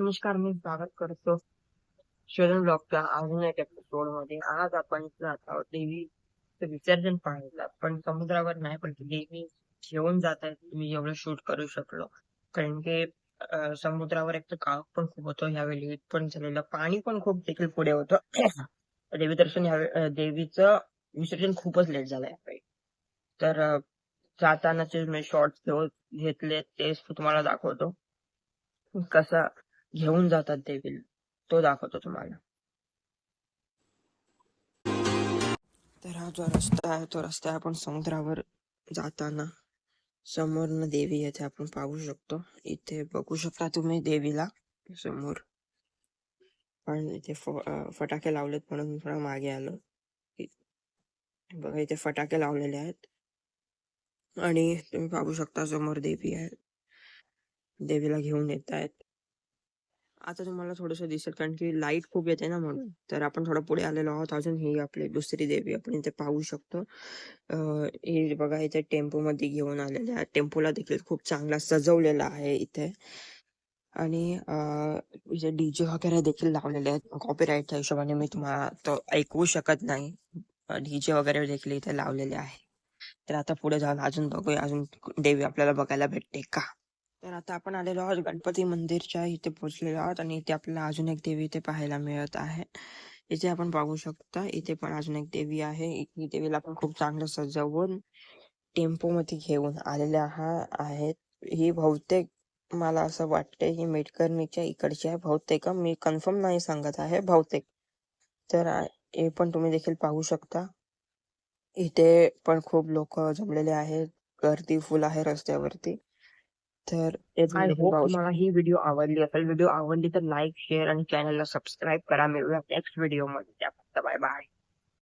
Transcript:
नमस्कार मी स्वागत करतो शरण ब्लॉकच्या अजून एक एपिसोडमध्ये. आज आपण जात आहोत देवीचं विसर्जन पाहायला पण समुद्रावर नाही पण देवी घेऊन जात आहे मी एवढं शूट करू शकलो. कारण की समुद्रावर एक तर काळ पण खूप होतो ह्यावेळी पण झालेलं पाणी पण खूप देखील पुढे होतं. देवी दर्शन ह्या देवीचं विसर्जन खूपच लेट झालं यावेळी. तर जातानाचे मी शॉर्ट्स घेतले तेच तुम्हाला दाखवतो. कसा घेऊन जातात देवीला. तो दाखवतो तुम्हाला. तर हा जो रस्ता आहे तो रस्ता आपण समुद्रावर जाताना. समोरनं देवी येथे आपण पाहू शकतो. इथे बघू शकता तुम्ही देवीला समोर. पण इथे फटाके लावलेत म्हणून थोडा मागे आलो. बघा इथे फटाके लावलेले आहेत. आणि तुम्ही पाहू शकता समोर देवी आहे. देवीला घेऊन येत आहेत आता तुम्हाला थोडस दिसेल कारण की लाइट खूप येते ना म्हणून. तर आपण थोडं पुढे आलेलो आहोत. अजून ही आपली दुसरी देवी आपण इथे पाहू शकतो. अं, हे बघा इथे टेम्पो मध्ये घेऊन आलेले आहे टेम्पोला देखील खूप चांगला सजवलेला आहे इथे. आणि इथे डीजे वगैरे देखील लावलेले आहेत. कॉपीराईटच्या हिशोबाने मी तुम्हाला तो ऐकवू शकत नाही. डीजे वगैरे देखील इथे लावलेले आहे. तर आता पुढे जाऊन अजून बघूया. अजून देवी आपल्याला बघायला भेटते का? तर आता आपण आलेलो आहोत गणपती मंदिरच्या इथे पोहोचलेलो आहोत आणि इथे आपल्याला अजून एक देवी इथे पाहायला मिळत आहे. इथे आपण पाहू शकता इथे पण अजून एक देवी आहे. ही देवीला आपण खूप चांगलं सजवून टेम्पो मध्ये घेऊन आलेल्या हा आहेत. ही बहुतेक मला असं वाटते ही मेटकर्णीच्या इकडची आहे बहुतेक. मी कन्फर्म नाही सांगत आहे बहुतेक. तर हे पण तुम्ही देखील पाहू शकता. इथे पण खूप लोक जमलेले आहेत. गर्दी फुल आहे रस्त्यावरती. तर आय होप तुम्हाला ही व्हिडिओ आवडली असेल व्हिडिओ आवडली तर लाईक शेअर आणि चॅनलला सबस्क्राईब करा. मिळूया नेक्स्ट व्हिडिओमध्ये. त्या बाय बाय